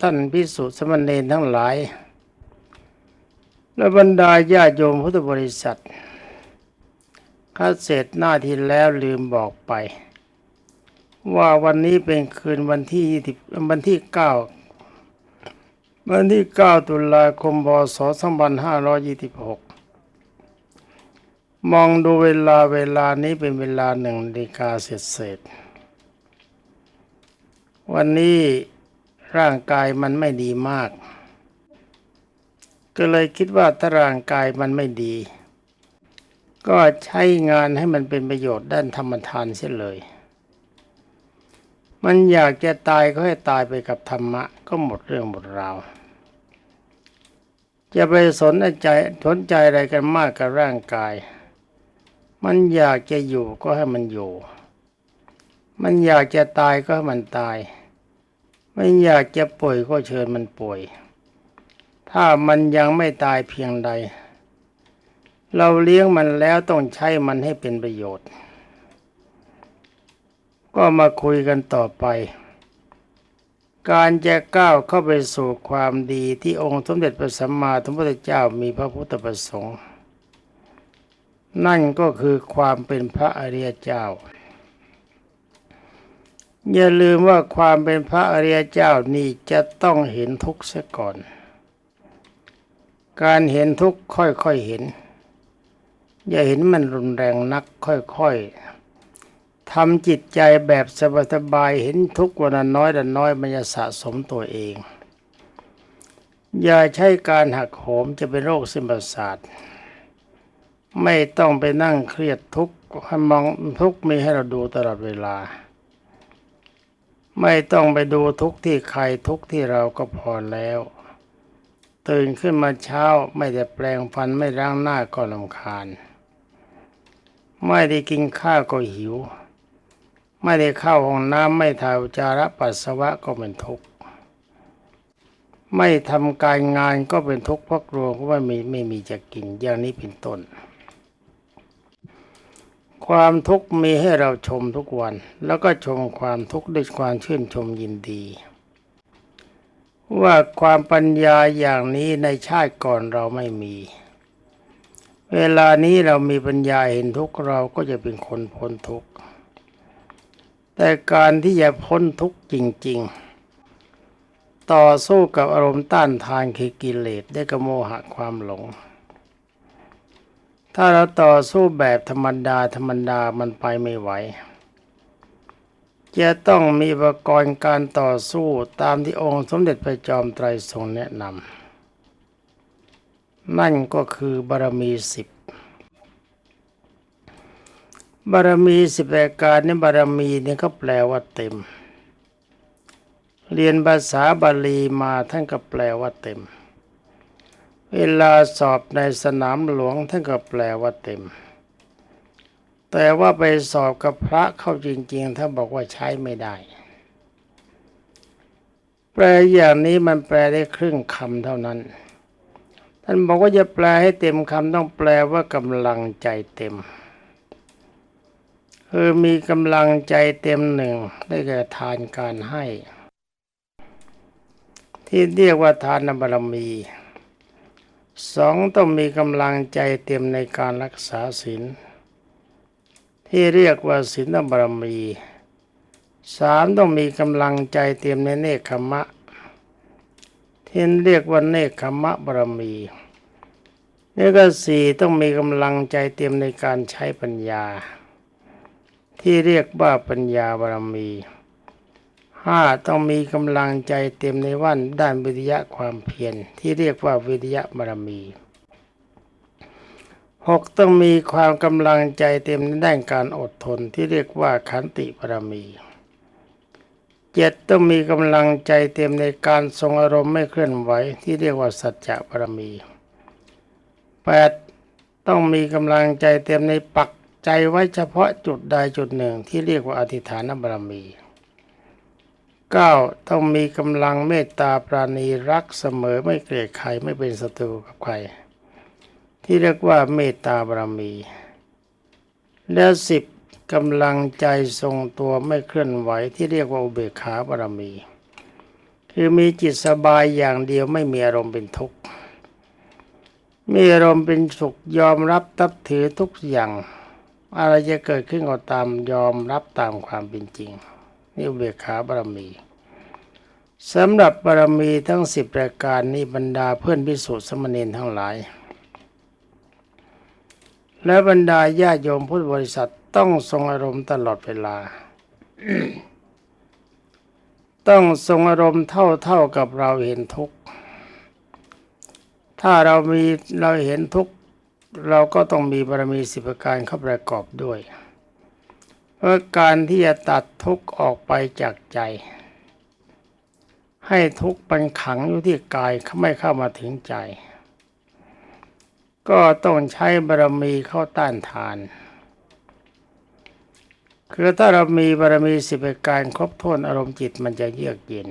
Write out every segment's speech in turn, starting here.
ท่านพิสุสมณเณรทั้งหลาย และบรรดาญาโยมพุทธบริษัทข้าเสร็จหน้าที่แล้วลืมบอกไป ว่าวันนี้เป็นคืนวันที่20วันที่เก้าวันที่9ตุลาคมพศ2526มองดูเวลาเวลานี้เป็นเวลาหนึ่งนาฬิกาเศษเศษๆวันนี้ ร่างกายมันไม่ดีมาก ก็เลยคิดว่าถ้าร่างกายมันไม่ดี ก็ใช้งานให้มันเป็นประโยชน์ด้านธรรมทานเสียเลย มันอยากจะตายก็ให้ตายไปกับธรรมะ ก็หมดเรื่องหมดราวจะไปสนใจสนใจอะไรกันมากกับร่างกาย มันอยากจะอยู่ก็ให้มันอยู่ มันอยากจะตายก็ให้มันตาย ไม่อยากจะป่วยก็เชิญมันป่วย ถ้ามันยังไม่ตายเพียงใด เราเลี้ยงมันแล้วต้องใช้มันให้เป็นประโยชน์ ก็มาคุยกันต่อไป การจะก้าวเข้าไปสู่ความดีที่องค์สมเด็จพระสัมมาสัมพุทธเจ้ามีพระพุทธประสงค์ นั่นก็คือความเป็นพระอริยเจ้า อย่าลืมว่าความเป็นพระอริยเจ้านี่จะต้องเห็นทุกข์เสียก่อน การเห็นทุกข์ค่อยๆเห็น อย่าเห็นมันรุนแรงนักค่อยๆทำจิตใจแบบสบายๆเห็นทุกข์วันละน้อยละน้อยมันจะสะสมตัวเอง อย่าใช้การหักโหมจะเป็นโรคเส้นประสาทไม่ต้องไปนั่งเครียดทุกข์ให้มองทุกข์มีให้เราดูตลอดเวลา ไม่ต้องไปดูทุกที่ใครทุกที่เราก็พอแล้ว ตื่นขึ้นมาเช้าไม่ได้แปลงฟันไม่ล้างหน้าก็ลำคาญ ไม่ได้กินข้าวก็หิว ไม่ได้เข้าห้องน้ำไม่ถ่ายจจาระปัสสาวะก็เป็นทุกข์ไม่ทำการงานก็เป็นทุกข์เพราะกลัวว่าไม่ไม่มีจะกินอย่างนี้เป็นต้น ความทุกข์มีให้เราชมทุกวัน แล้วก็ชมความทุกข์ด้วยความชื่นชมยินดี ว่าความปัญญาอย่างนี้ในชาติก่อนเราไม่มี เวลานี้เรามีปัญญาเห็นทุกข์เราก็จะเป็นคนพ้นทุกข์แต่การที่จะพ้นทุกข์จริง ๆ ต่อสู้กับอารมณ์ต้านทานคือกิเลสได้กบโมหะความหลง ถ้าเราต่อสู้แบบธรรมดาธรรมดามันไปไม่ไหว จะต้องมีอุปกรณ์การต่อสู้ตามที่องค์สมเด็จพระจอมไตรทรงแนะนำ นั่นก็คือบารมีสิบบารมีสิบรายการนี่บารมีนี่ก็แปลว่าเต็ม เรียนภาษาบาลีมาท่านก็แปลว่าเต็ม เวลาสอบในสนามหลวงท่านก็แปลว่าเต็ม แต่ว่าไปสอบกับพระเข้าจริงๆถ้านบอกว่าใช้ไม่ได้ แปลอย่างนี้มันแปลได้ครึ่งคำเท่านั้น ท่านบอกว่าจะแปลให้เต็มคำต้องแปลว่ากำลังใจเต็มคือมีกำลังใจเต็มหนึ่งได้แก่ทานการให้ ที่เรียกว่าทานบารมี สองต้องมีกำลังใจเต็มในการรักษาศีลที่เรียกว่าศีลบารมีสามต้องมีกำลังใจเต็มในเนคขมะ ที่เรียกว่าเนคขมะบารมีนี่ก็สี่ต้องมีกำลังใจเต็มในการใช้ปัญญา ที่เรียกว่าปัญญาบารมี ห้าต้องมีกำลังใจเต็มในวันด้านวิทยะความเพียรที่เรียกว่าวิทยะบารมีหกต้องมีความกำลังใจเต็มในด้านการอดทนที่เรียกว่าขันติบารมีเจ็ดต้องมีกำลังใจเต็มในการทรงอารมณ์ไม่เคลื่อนไหวที่เรียกว่าสัจจะบารมีแปดต้องมีกำลังใจเต็มในปักใจไว้เฉพาะจุดใดจุดหนึ่งที่เรียกว่าอธิฐานบารมี เก้าต้องมีกำลังเมตตาปราณีรักเสมอไม่เกลียดใครไม่เป็นศัตรูกับใคร ที่เรียกว่าเมตตาบารมี และสิบกำลังใจทรงตัวไม่เคลื่อนไหวที่เรียกว่าอุเบกขาบารมี คือมีจิตสบายอย่างเดียวไม่มีอารมณ์เป็นทุกข์มีอารมณ์เป็นสุขยอมรับตับถือทุกอย่าง อะไรจะเกิดขึ้นก็ตามยอมรับตามความเป็นจริง นี่อุเบกขาบารมีสำหรับบารมีทั้งสิบประการนี้บรรดาเพื่อนพิสุทธิสมณีนทั้งหลาย และบรรดาญาโยมพุทธบริษัทต้องทรงอารมณ์ตลอดเวลา ต้องทรงอารมณ์เท่าเท่ากับเราเห็นทุกข์ถ้าเรามีเราเห็นทุกข์เราก็ต้องมีบารมีสิบประการเข้าประกอบด้วย เพราะการที่จะตัดทุกข์ออกไปจากใจ ให้ทุกข์มันขังอยู่ที่กายไม่เข้ามาถึงใจ ก็ต้องใช้บารมีเข้าต้านทาน คือถ้าเรามีบารมีสิบประการครบถ้วนอารมณ์จิตมันจะเยือกเย็น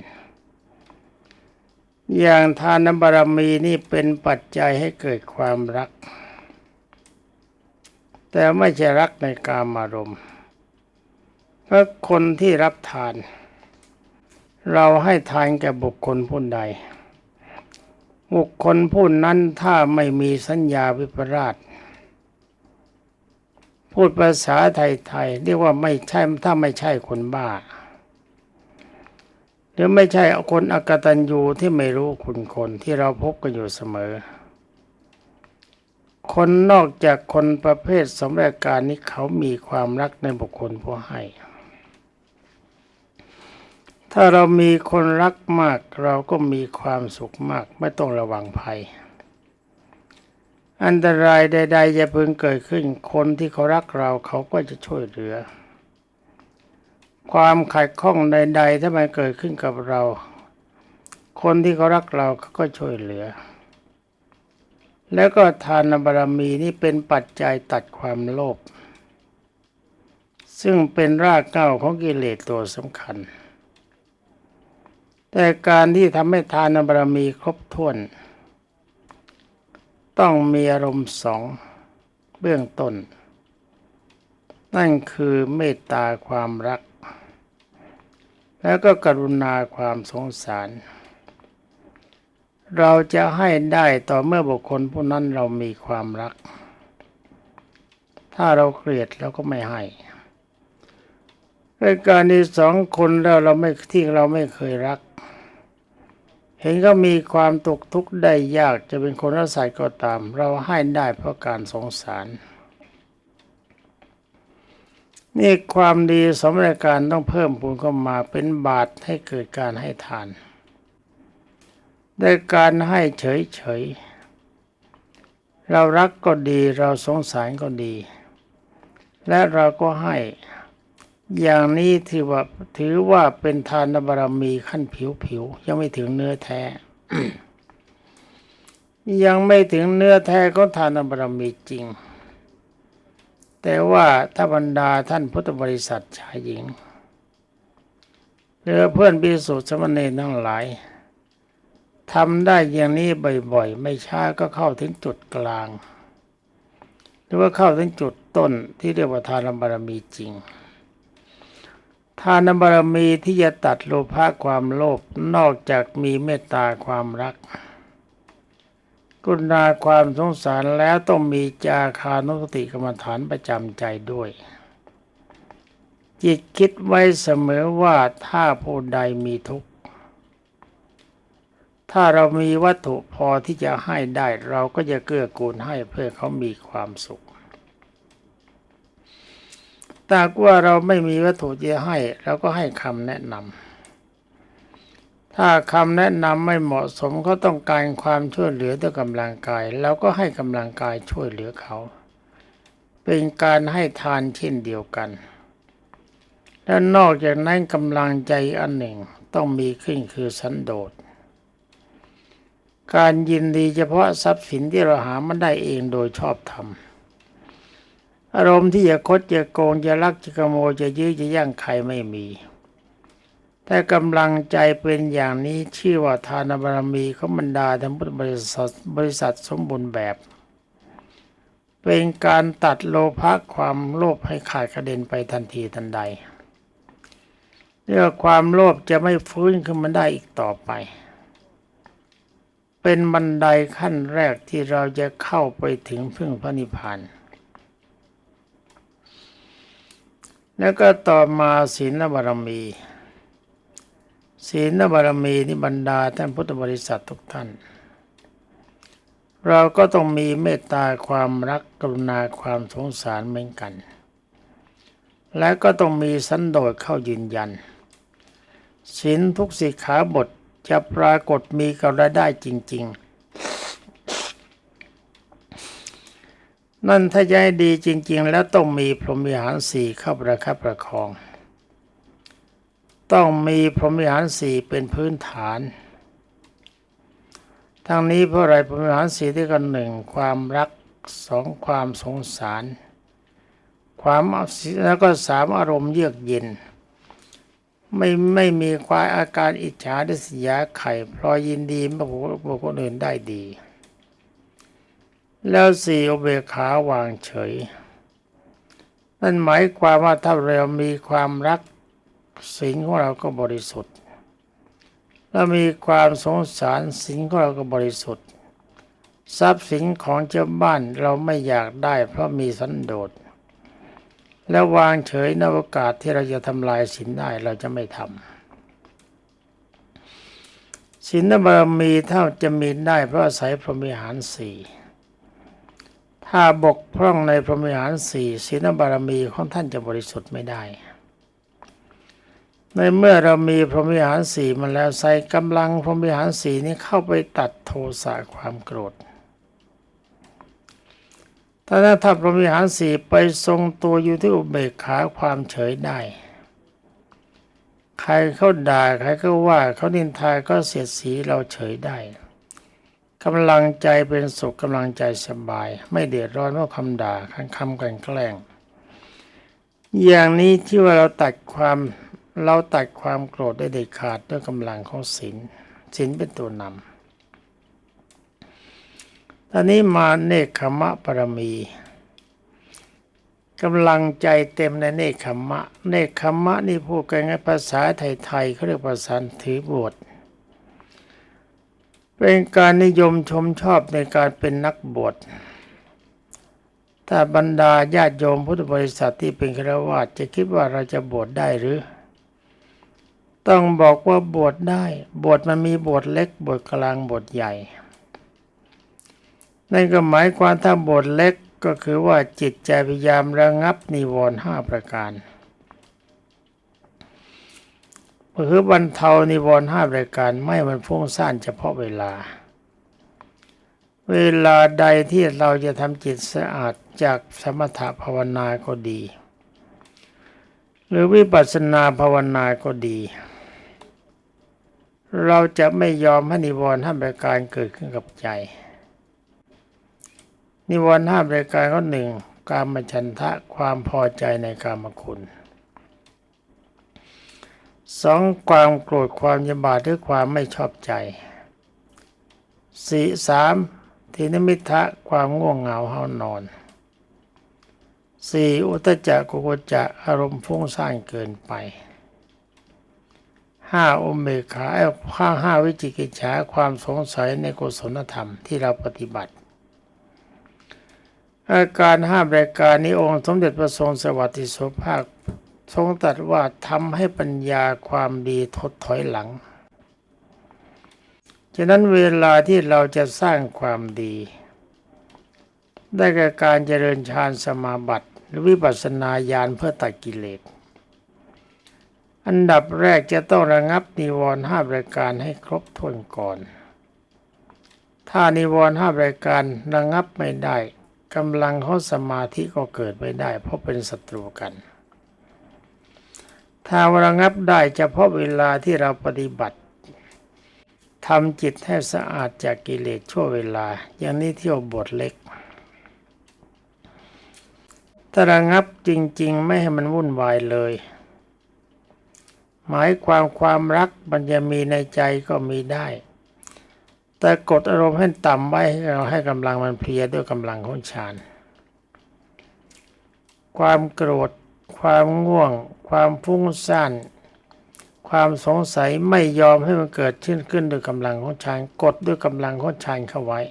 อย่างทานบารมีนี่เป็นปัจจัยให้เกิดความรัก แต่ไม่ใช่รักในกามารมณ์ พราะคนที่รับทาน เราให้ทานแก่บุคคลผู้ใด บุคคลผู้นั้นถ้าไม่มีสัญญาวิปราช พูดภาษาไทยๆเรียกว่าไม่ใช่ถ้าไม่ใช่คนบ้า หรือไม่ใช่คนอกตัญญูที่ไม่รู้คุณคนที่เราพบกันอยู่เสมอ คนนอกจากคนประเภทสมรการนี้เขามีความรักในบุคคลผู้ให้ ถ้าเรามีคนรักมาก เราก็มีความสุขมาก ไม่ต้องระวังภัย อันตรายใดๆจะพึงเกิดขึ้น คนที่เขารักเราเขาก็จะช่วยเหลือ ความขัดข้องใด ๆ ถ้ามันเกิดขึ้นกับเรา คนที่เขารักเราเขาก็ช่วยเหลือ แล้วก็ทานบารมีนี่เป็นปัจจัยตัดความโลภซึ่งเป็นรากเหง้าของกิเลสตัวสำคัญ แต่การที่ทำให้ทานบารมีครบถ้วน ต้องมีอารมณ์สองเบื้องต้น นั่นคือเมตตาความรัก แล้วก็กรุณาความสงสาร เราจะให้ได้ต่อเมื่อบุคคลผู้นั้นเรามีความรัก ถ้าเราเกลียดเราก็ไม่ให้ รายการที่สองคนแล้วเราไม่ที่เราไม่เคยรัก เห็นก็มีความตกทุกข์ได้ยากจะเป็นคนรักษาก็ตาม เราให้ได้เพราะการสงสาร นี่ความดีสมรายการต้องเพิ่มพูนเข้ามาเป็นบาตให้เกิดการให้ทานได้การให้เฉยๆเรารักก็ดีเราสงสารก็ดี และเราก็ให้ อย่างนี้ถือว่าถือว่าเป็นทานบารมีขั้นผิวๆยังไม่ถึงเนื้อแท้ ยังไม่ถึงเนื้อแท้ก็ทานบารมีจริง แต่ว่าถ้าบรรดาท่านพุทธบริษัทชายหญิงหรือเพื่อนพิสุทธิสมณีทั้งหลายทำได้อย่างนี้บ่อยๆ ไม่ช้าก็เข้าถึงจุดกลาง หรือว่าเข้าถึงจุดต้นที่เรียกว่าทานบารมีจริง ทานบารมีที่จะตัดโลภะความโลภนอกจากมีเมตตาความรัก กุณาความสงสารแล้วต้องมีจาคานุสติกรรมฐานประจำใจด้วย จิตคิดไว้เสมอว่าถ้าผู้ใดมีทุกข์ ถ้าเรามีวัตถุพอที่จะให้ได้เราก็จะเกื้อกูลให้เพื่อเขามีความสุข แต่ว่าเราไม่มีวัตถุจะให้เราก็ให้คำแนะนำถ้าคำแนะนำไม่เหมาะสมเขาต้องการความช่วยเหลือด้วยกำลังกายเราก็ให้กำลังกายช่วยเหลือเขา เป็นการให้ทานเช่นเดียวกัน และนอกจากนั้นกำลังใจอันหนึ่งต้องมีขึ้นคือสันโดษการยินดีเฉพาะทรัพย์สินที่เราหามันได้เองโดยชอบธรรม อารมณ์ที่จะคดจะโกงจะลักจะขโมยจะยื้อจะย่างใครไม่มีแต่กำลังใจเป็นอย่างนี้ชื่อว่าทานบารมีเของบรรดาธรรมพุทธบริษัทบริษัทสมบูรณ์แบบ เป็นการตัดโลภะความโลภให้ขาดกระเด็นไปทันทีทันใดเรื่องความโลภจะไม่ฟื้นขึ้นมาได้อีกต่อไป เป็นบันไดขั้นแรกที่เราจะเข้าไปถึงพึ่งพระนิพพาน แล้วก็ต่อมาศีลบารมี ศีลบารมีนี่บรรดาท่านพุทธบริษัททุกท่าน เราก็ต้องมีเมตตาความรักกรุณาความสงสารเหมือนกัน และก็ต้องมีสันโดษเข้ายืนยันศีลทุกสิกขาบทจะปรากฏมีกับราได้จริง ๆ นั่นถ้าจะให้ดีจริง ๆ แล้วต้องมีพรหมวิหารสี่เข้าประคับประคอง ต้องมีพรหมวิหารสี่เป็นพื้นฐาน ทั้งนี้เพราะอะไรพรหมวิหารสี่ที่กันหนึ่งความรักสองความสงสาร ความแล้วก็สามอารมณ์เยือกเย็น ไม่ไม่มีความอาการอิจฉาดิษยาไข่พลอยยินดีเมื่อบุคคลอื่นได้ดี แล้วสี่อุเบกขาวางเฉยนั่นหมายความว่าถ้าเรามีความรักสิ่งของเราก็บริสุทธิ์แล้วมีความสงสารสิ่งของเราก็บริสุทธิ์ ทรัพย์สินของเจ้าบ้านเราไม่อยากได้ เพราะมีสันโดษแล้ววางเฉยในโอกาสที่เราจะทำลายศีลได้เราจะไม่ทำศีลบารมีเท่าจะมีได้เพราะอาศัยพรหมิหารสี่ ถ้าบกพร่องในพรหมิหารสี่ศีลบารมีของท่านจะบริสุทธิ์ไม่ได้ ในเมื่อเรามีพรหมวิหารสี่มาแล้วใส่กำลังพรหมวิหารสี่นี้เข้าไปตัดโทสะความโกรธถ้าถ้าพรหมวิหารสี่ไปทรงตัวอยู่ที่อุเบกขาความเฉยได้ ใครเขาด่าใครก็ว่าเขานินทาก็เสียดสีเราเฉยได้ กำลังใจเป็นสุขกำลังใจสบาย ไม่เดือดร้อนเพราะคำด่าคำคำกันแกล้ง อย่างนี้ที่ว่าเราตัดความเราตัดความโกรธได้เด็ดขาดด้วยกำลังของศีลศีลเป็นตัวนำตอนนี้มาเนคขมะปรมีกำลังใจเต็มในเนคขมะ เนคขมะนี่พูดกันในภาษาไทยๆเขาเรียกภาษาถือบวช เป็นการนิยมชมชอบในการเป็นนักบวชถ้าบรรดาญาติโยมพุทธบริษัทที่เป็นฆราวาสจะคิดว่าเราจะบวชได้หรือ ต้องบอกว่าบวชได้ บวชมันมีบวชเล็กบวชกลางบวชใหญ่ นั่นก็หมายความถ้าบวชเล็กก็คือว่าจิตใจพยายามระงับนิวรณ์ห้าประการ คือบรรเทานิวรณ์ห้ารายการไม่มันฟุ้งซ่านเฉพาะเวลา เวลาใดที่เราจะทำจิตสะอาดจากสมถภาวนาก็ดี หรือวิปัสสนาภาวนาก็ดี เราจะไม่ยอมให้นิวรณ์ห้ารายการเกิดขึ้นกับใจ นิวรณ์ห้ารายการก็หนึ่งการมฉันทะความพอใจในกามคุณ สองความโกรธความยำบาดหรือความไม่ชอบใจสี่สามทีนมิทะความง่วงเหงาเฮานอนสี่อุตจักกุกจักอารมณ์ฟุ้งซ่านเกินไปห้าอุเบกขาห้าห้าวิจิกิจฉาความสงสัยในกุศลธรรมที่เราปฏิบัติ อาการห้ารายการนี้องค์สมเด็จพระทรงสวัสดิโสภาค ทรงตรัสว่าทำให้ปัญญาความดีทดถอยหลัง ฉะนั้นเวลาที่เราจะสร้างความดี ได้แก่การเจริญฌานสมาบัติหรือวิปัสสนาญาณเพื่อตัดกิเลส อันดับแรกจะต้องระงับนิวรณ์ห้ารายการให้ครบถ้วนก่อน ถ้านิวรณ์ห้ารายการระงับไม่ได้กำลังของสมาธิก็เกิดไม่ได้ เพราะเป็นศัตรูกัน ถ้าระงับได้เฉพาะเวลาที่เราปฏิบัติทำจิตให้สะอาดจากกิเลสชั่วเวลา อย่างนี้เที่ยวบทเล็กถ้าระงับจริง ๆ ไม่ให้มันวุ่นวายเลย หมายความความรักมันจะมีในใจก็มีได้ แต่กดอารมณ์ให้ต่ำไว้ให้เราให้กำลังมันเพลียด้วยกำลังของฌาน ความโกรธ ความง่วง ความฟุ้งซ่านความสงสัยไม่ยอมให้มันเกิดขึ้นขึ้นด้วยกำลังของฌานกดด้วยกำลังของฌานเข้าไว้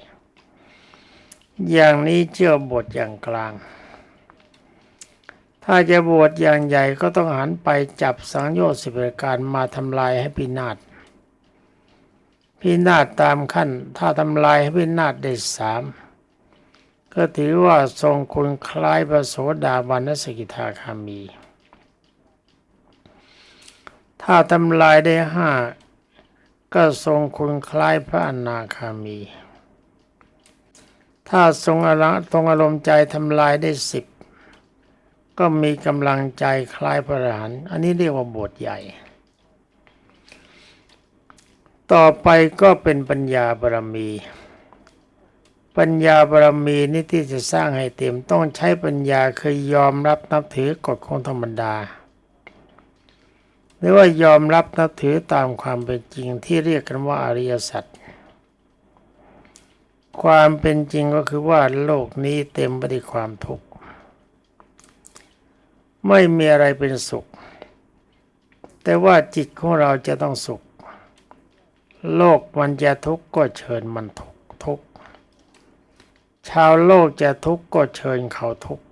อย่างนี้เชื่อบทอย่างกลาง ถ้าจะบวชอย่างใหญ่ก็ต้องหันไปจับสังโยชน์สิบประการมาทำลายให้พินาศพินาศตามขั้น ถ้าทำลายให้พินาศได้สาม ก็ถือว่าทรงคุณคล้ายพระโสดาบันสกิทาคามี ถ้าทำลายได้ห้าก็ทรงคุณคล้ายพระอนาคามี ถ้าทรงอารมณ์ทรงอารมณ์ใจทำลายได้สิบก็มีกำลังใจคล้ายพระอรหันต์อันนี้เรียกว่าบทใหญ่ ต่อไปก็เป็นปัญญาบารมี ปัญญาบารมีนี่ที่จะสร้างให้เต็มต้องใช้ปัญญาเคือยอมรับนับถือกฎของธรรมดา หรือว่ายอมรับนับถือตามความเป็นจริงที่เรียกกันว่าอริยสัจความเป็นจริงก็คือว่าโลกนี้เต็มไปด้วยความทุกข์ไม่มีอะไรเป็นสุข แต่ว่าจิตของเราจะต้องสุข โลกมันจะทุกข์ก็เชิญมันทุกข์ทุกข์ ชาวโลกจะทุกข์ก็เชิญเขาทุกข์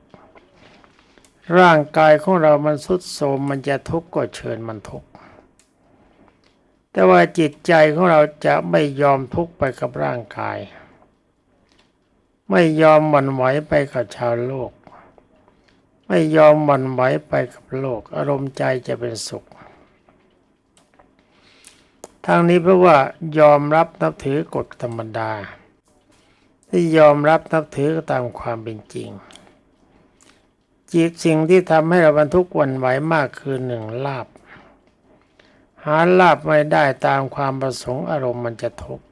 ร่างกายของเรามันสุดโทมมันจะทุกข์ก็เชิญมันทุกข์แต่ว่าจิตใจของเราจะไม่ยอมทุกข์ไปกับร่างกาย ไม่ยอมหวั่นไหวไปกับชาวโลก ไม่ยอมหวั่นไหวไปกับโลก อารมณ์ใจจะเป็นสุขทางนี้เพราะว่ายอมรับนับถือกฎธรรมดา ที่ยอมรับนับถือตามความเป็นจริงจิตสิ่งที่ทำให้เราบรรทุกวันไหวมากคือหนึ่งลาบ หาลาบไม่ได้ตามความประสงค์อารมณ์มันจะทุกข์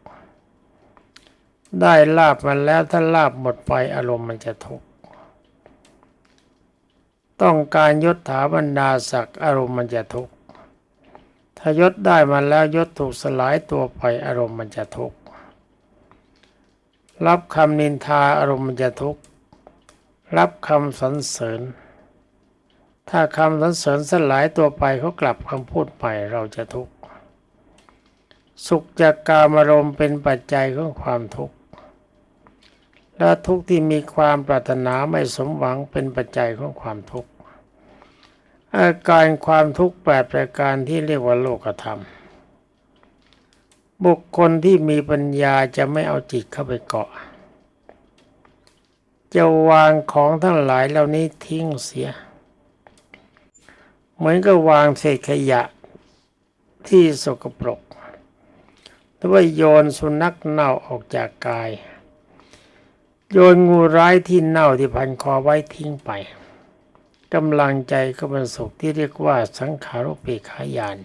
ได้ลาบมาแล้วถ้าลาบหมดไปอารมณ์มันจะทุกข์ต้องการยศถาบรรดาศักดิ์อารมณ์มันจะทุกข์ถ้ายศได้มาแล้วยศถูกสลายตัวไปอารมณ์มันจะทุกข์ รับคำนินทาอารมณ์มันจะทุกข์ รับคำสรรเสริญ ถ้าคำสรรเสริญสลายตัวไปเขากลับคำพูดไปเราจะทุกข์ สุขจากกามารมณ์เป็นปัจจัยของความทุกข์ และทุกข์ที่มีความปรารถนาไม่สมหวังเป็นปัจจัยของความทุกข์ อาการความทุกข์แปดประการที่เรียกว่าโลกธรรม บุคคลที่มีปัญญาจะไม่เอาจิตเข้าไปเกาะ จะวางของทั้งหลายเหล่านี้ทิ้งเสีย เหมือนกับวางเศษขยะที่สกปรกหรือว่าโยนสุนัขเน่าออกจากกาย โยนงูร้ายที่เน่าที่พันคอไว้ทิ้งไปกำลังใจก็เป็นสุขที่เรียกว่าสังขารุปเปกขายาน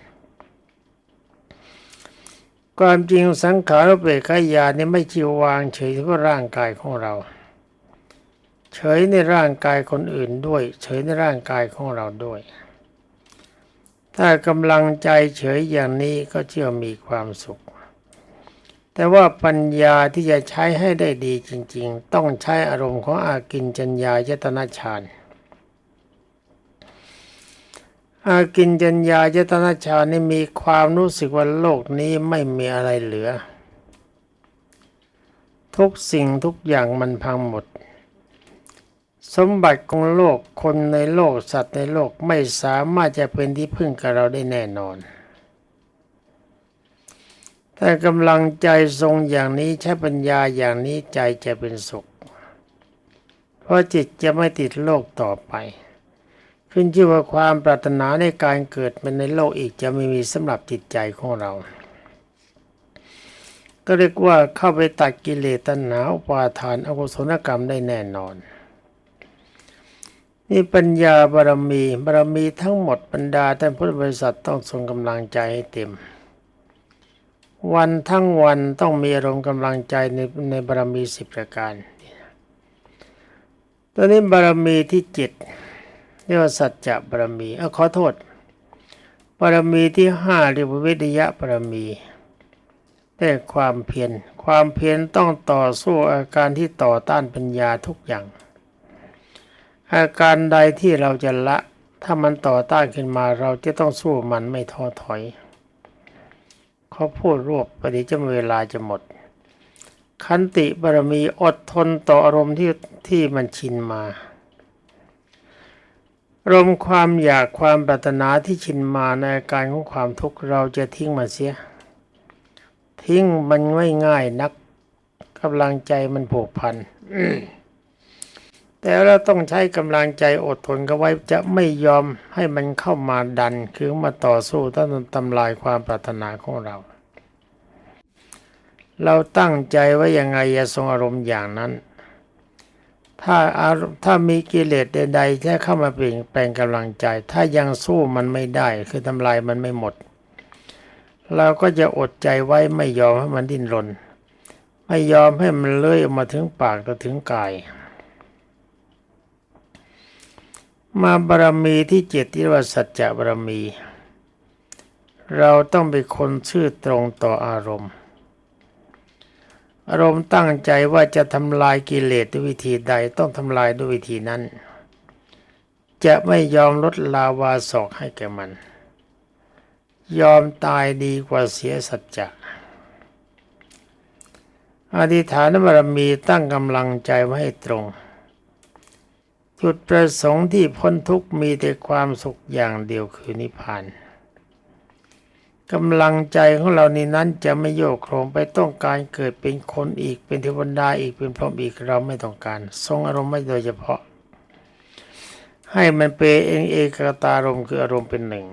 ความจริงสังขารเปกขายานนี่ไม่ใช่วางเฉยเฉพาะร่างกายของเรา เฉยในร่างกายคนอื่นด้วย เฉยในร่างกายของเราด้วย ถ้ากำลังใจเฉยอย่างนี้ก็เชื่อมีความสุข แต่ว่าปัญญาที่จะใช้ให้ได้ดีจริง ๆ ต้องใช้อารมณ์ของอากินจัญญายตนะฌาน อากินจัญญายตนะฌานนี่มีความรู้สึกว่าโลกนี้ไม่มีอะไรเหลือ ทุกสิ่งทุกอย่างมันพังหมด สมบัติของโลกคนในโลกสัตว์ในโลกไม่สามารถจะเป็นที่พึ่งกับเราได้แน่นอนแต่กำลังใจทรงอย่างนี้ใช้ปัญญาอย่างนี้ใจจะเป็นสุข เพราะจิตจะไม่ติดโลกต่อไป ขึ้นชื่อว่าความปรารถนาในการเกิดเป็นในโลกอีกจะไม่มีสำหรับจิตใจของเรา ก็เรียกว่าเข้าไปตัดกิเลสตัณหาอุปาทานอกุศลกรรมได้แน่นอน นี่ปัญญาบารมีบารมีทั้งหมดบรรดาท่านพุทธบริษัทต้องทรงกำลังใจให้เต็ม วันทั้งวันต้องมีอารมณ์กำลังใจในในบารมีสิบประการตอนนี้บารมีที่เจ็ด เรียกว่าสัจจะบารมีเออขอโทษบารมีที่ห้าเรียกว่าวิทยะบารมีได้ความเพียรความเพียรต้องต่อสู้อาการที่ต่อต้านปัญญาทุกอย่าง อาการใดที่เราจะละ ถ้ามันต่อต้านขึ้นมาเราจะต้องสู้มันไม่ท้อถอยเขาพูดรวบปฏิจะเวลาจะหมดขันติบารมีอดทนต่ออารมณ์ที่ที่มันชินมา อารมณ์ความอยากความปรารถนาที่ชินมาในอาการของความทุกข์เราจะทิ้งมันเสีย ทิ้งมันไม่ง่ายนักกำลังใจมันผูกพันแต่เราต้องใช้กำลังใจอดทนกันไว้จะไม่ยอมให้มันเข้ามาดัน คือมาต่อสู้ต้านทำลายความปรารถนาของเรา เราตั้งใจไว้ยังไงอย่าทรงอารมณ์อย่างนั้น ถ้าอารมณ์ถ้ามีกิเลสใดๆที่เข้ามาเปลี่ยนแปลงกำลังใจ ถ้ายังสู้มันไม่ได้ คือทำลายมันไม่หมด เราก็จะอดใจไว้ไม่ยอมให้มันดิ้นรน ไม่ยอมให้มันเลื้อยออกมาถึงปากและถึงกาย มาบารมีที่เจ็ดที่ว่าสัจจะบารมี เราต้องเป็นคนชื่อตรงต่ออารมณ์ อารมณ์ตั้งใจว่าจะทำลายกิเลสด้วยวิธีใดต้องทำลายด้วยวิธีนั้น จะไม่ยอมลดลาวาศอกให้แก่มัน ยอมตายดีกว่าเสียสัจจะอธิษฐานบารมีตั้งกำลังใจไว้ให้ตรง จุดประสงค์ที่พ้นทุกข์มีแต่ความสุขอย่างเดียวคือนิพพาน กำลังใจของเรานี้นั้นจะไม่โยกโครงไปต้องการเกิดเป็นคนอีกเป็นเทวดาอีกเป็นพรหมอีกเราไม่ต้องการ ทรงอารมณ์ไม่โดยเฉพาะ ให้มันเป็นเองเอกตารมณ์คืออารมณ์เป็นหนึ่ง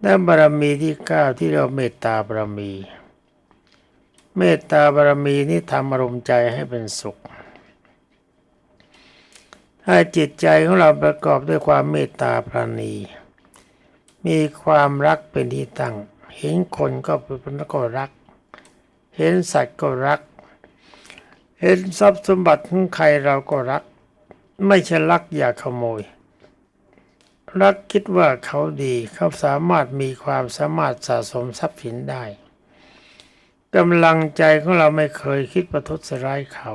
และบารมีที่เก้าที่เราเมตตาบารมี เมตตาบารมีนี้ทำอารมณ์ใจให้เป็นสุข ถ้าจิตใจของเราประกอบด้วยความเมตตาปราณี มีความรักเป็นที่ตั้ง เห็นคนก็เป็นก็รัก เห็นสัตว์ก็รัก เห็นทรัพย์สมบัติของใครเราก็รัก ไม่ใช่รักอยากขโมย รักคิดว่าเขาดีเขาสามารถมีความสามารถสะสมทรัพย์สินได้กำลังใจของเราไม่เคยคิดประทุษร้ายเขา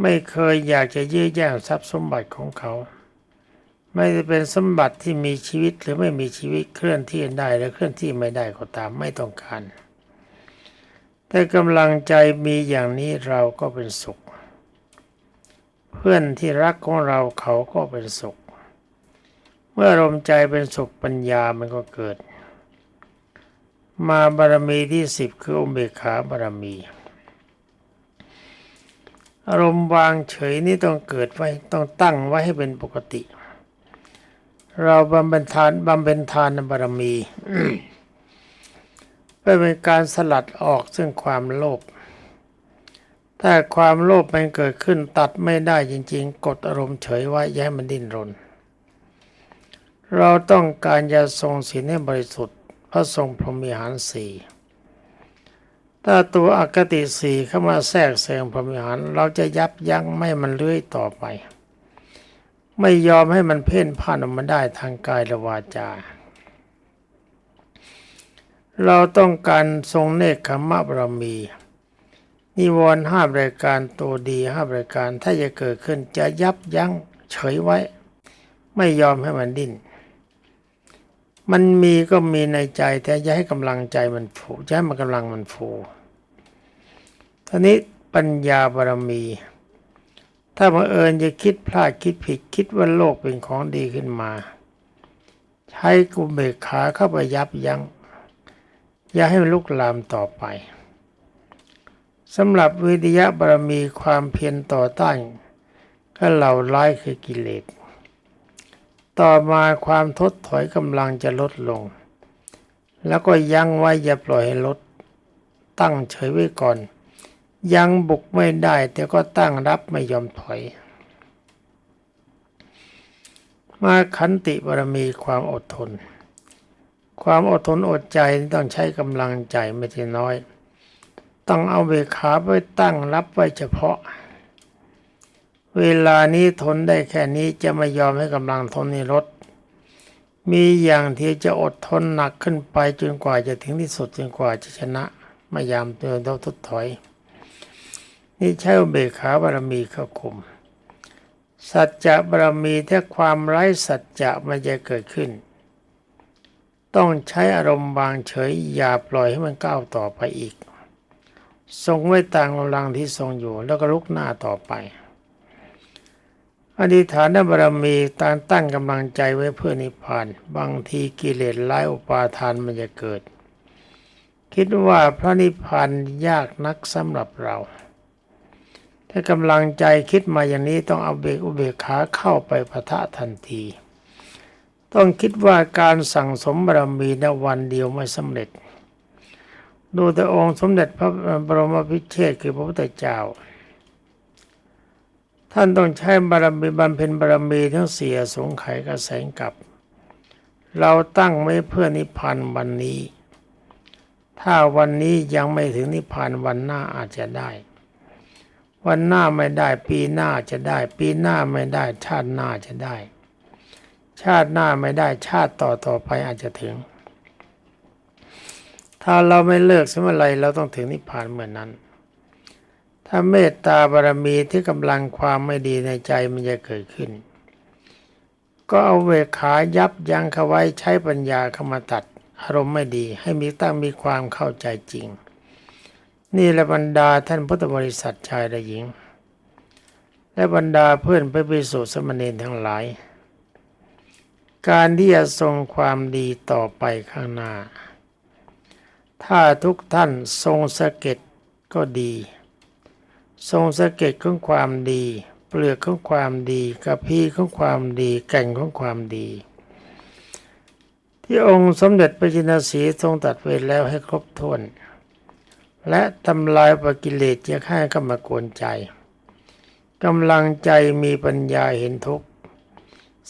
ไม่เคยอยากจะยื้อแย่งทรัพย์สมบัติของเขา ไม่จะเป็นสมบัติที่มีชีวิตหรือไม่มีชีวิตเคลื่อนที่ได้หรือเคลื่อนที่ไม่ได้ก็ตามไม่ต้องการ แต่กำลังใจมีอย่างนี้เราก็เป็นสุข เพื่อนที่รักของเราเขาก็เป็นสุข เมื่ออารมใจเป็นสุขปัญญามันก็เกิด มาบารมีที่สิบคืออุเบกขาบารมีอารมณ์วางเฉยนี่ต้องเกิดไว้ต้องตั้งไว้ให้เป็นปกติเเราบำเพ็ญทานบำเพ็ญทานบารมีเพื่อเป็นการสลัดออกซึ่งความโลภถ้าความโลภมันเกิดขึ้นตัดไม่ได้จริง ๆ กดอารมณ์เฉยไว้ย้ายมันดิ้นรน เราต้องการจะทรงศีลให้บริสุทธิ์ พระทรงพรหมิหารสี่ถ้าตัวอคติสี่เข้ามาแทรกแซงพรหมิหาร เราจะยับยั้งไม่มันเลื้อยต่อไป ไม่ยอมให้มันเพ่นพ่านออกมาได้ทางกายและวาจา เราต้องการทรงเนคขมะบารมี นิวรณ์ห้ารายการตัวดีห้ารายการถ้าจะเกิดขึ้นจะยับยั้งเฉยไว้ ไม่ยอมให้มันดิ้นมันมีก็มีในใจแต่อย่าให้กำลังใจมันฟูอย่าให้มันกำลังมันฟูทีนี้ปัญญาบารมี ถ้าบังเอิญจะคิดพลาดคิดผิดคิดว่าโลกเป็นของดีขึ้นมา ใช้กุมเบกขาเข้าไปยับยัง้งอย่าให้มันลุกลามต่อไปสำหรับวิทยาบารมีความเพียรต่อต้านก็เหล่าร้ายคือกิเลส ต่อมาความทดถอยกำลังจะลดลง แล้วก็ยั้งไว้อย่าปล่อยให้ลด ตั้งเฉยไว้ก่อน ยังบุกไม่ได้ แต่ก็ตั้งรับไม่ยอมถอย มาขันติบารมีความอดทน ความอดทนอดใจต้องใช้กำลังใจไม่ใช่น้อย ต้องเอาเบขาไปตั้งรับไว้เฉพาะ เวลานี้ทนได้แค่นี้จะไม่ยอมให้กำลังทนนี้ลดมีอย่างที่จะอดทนหนักขึ้นไปจนกว่าจะถึงที่สุดจนกว่าจะชนะไม่ยามเตือนเราทุดถอย นี่ใช้อุเบกขาบารมีเข้าคุม สัจจะบารมีถ้าความไร้สัจจะมันจะเกิดขึ้น ต้องใช้อารมณ์วางเฉยอย่าปล่อยให้มันก้าวต่อไปอีก ทรงไว้ตามกำลังที่ทรงอยู่แล้วก็ลุกหน้าต่อไปอธิษฐานบารมีตางตั้งกำลังใจไว้เพื่อนิพพาน บางทีกิเลสร้ายอุปาทานมันจะเกิด คิดว่าพระนิพพานยากนักสำหรับเรา ถ้ากำลังใจคิดมาอย่างนี้ต้องเอาเบกอุเบกขาเข้าไปพะทะทันที ต้องคิดว่าการสั่งสมบารมีในวันเดียวไม่สำเร็จ ดูแต่องค์สมเด็จพระบรมพิเชษคือพระพุทธเจ้า ท่านต้องใช้บารมีบำเพ็ญบารมีทั้งเสียสงไขกระแสงกับเราตั้งไว้เพื่อนิพพานวันนี้ ถ้าวันนี้ยังไม่ถึงนิพพานวันหน้าอาจจะได้ วันหน้าไม่ได้ ปีหน้าจะได้ ปีหน้าไม่ได้ ชาติหน้าจะได้ ชาติหน้าไม่ได้ ชาติต่อต่อไปอาจจะถึง ถ้าเราไม่เลิกสมัยไรเราต้องถึงนิพพานเหมือนนั้น ถ้าเมตตาบารมีที่กำลังความไม่ดีในใจมันจะเกิดขึ้น ก็เอาเวขายับยั้งเขาไว้ใช้ปัญญาเข้ามาตัด อารมณ์ไม่ดีให้มีตั้งมีความเข้าใจจริง นี่ละบรรดาท่านพุทธบริษัทชายและหญิง และบรรดาเพื่อนพระภิกษุสมณีทั้งหลาย การที่จะทรงความดีต่อไปข้างหน้า ถ้าทุกท่านทรงสะเก็ดก็ดี ทรงสะเก็ดของความดี เปลือกของความดีกระพี้ของความดีแก่นของความดี ที่องค์สมเด็จพระจินสีทรงตัดไว้แล้วให้ครบถ้วน และทำลายปกิเลสจะให้เข้ามากวนใจกำลังใจมีปัญญาเห็นทุกข์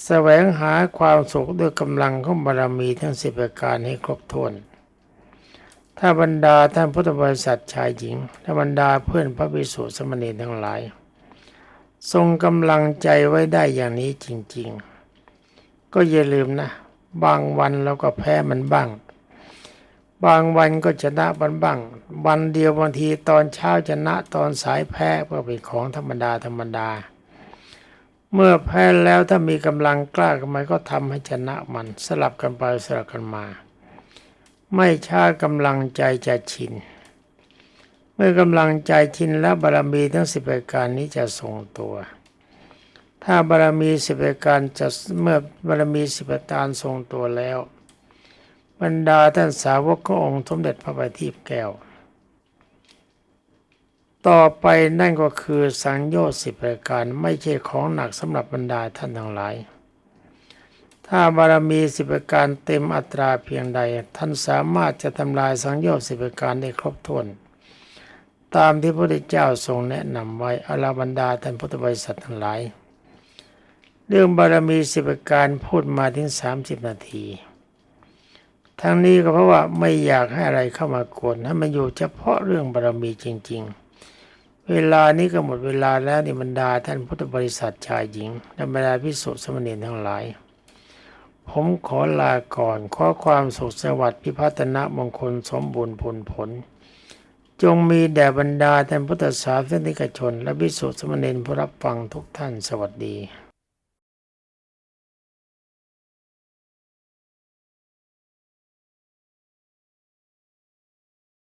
แสวงหาความสุขด้วยกำลังของบารมีทั้งสิบประการให้ครบถ้วน ถ้าบรรดาท่านพุทธบริษัทชายหญิงและบรรดาเพื่อนพระภิกษุสมณีทั้งหลาย ทรงกำลังใจไว้ได้อย่างนี้จริง ๆ ก็อย่าลืมนะ บางวันเราก็แพ้มันบ้าง บางวันก็ชนะมันบ้าง วันเดียวบางทีตอนเช้าชนะตอนสายแพ้ก็เป็นของธรรมดาธรรมดา เมื่อแพ้แล้วถ้ามีกำลังกล้ากันมก็ทำให้ชนะมันสลับกันไปสลับกันมา ไม่ช้ากำลังใจจะชิน เมื่อกำลังใจชินแล้วบารมีทั้งสิบประการนี้จะทรงตัว ถ้าบารมีสิบประการจะเมื่อบารมีสิบประการทรงตัวแล้ว บรรดาท่านสาวกขององค์สมเด็จพระบัณฑิตแก้ว ต่อไปนั่นก็คือสังโยชน์สิบประการไม่ใช่ของหนักสำหรับบรรดาท่านทั้งหลาย ถ้าบารมีสิบประการเต็มอัตราเพียงใด ท่านสามารถจะทำลายสังโยชน์สิบประการได้ครบถ้วนตามที่พระพุทธเจ้าทรงแนะนำไว้อลาบรรดาท่านพุทธบริษัททั้งหลาย เรื่องบารมีสิบประการพูดมาถึงสามสิบนาที ทั้งนี้ก็เพราะว่าไม่อยากให้อะไรเข้ามากวนให้มันอยู่เฉพาะเรื่องบารมีจริง ๆ เวลานี้ก็หมดเวลาแล้วนี่บรรดาท่านพุทธบริษัทชายหญิงและบรรดาพิสุสมณีทั้งหลาย ผมขอลาก่อนขอความสุขสวัสดิ์พิพัฒนมงคลสมบูรณ์ผลผล จงมีแด่บรรดาท่านพุทธศาสนิกชน และพิสุสมณีผู้รับฟังทุกท่านสวัสดี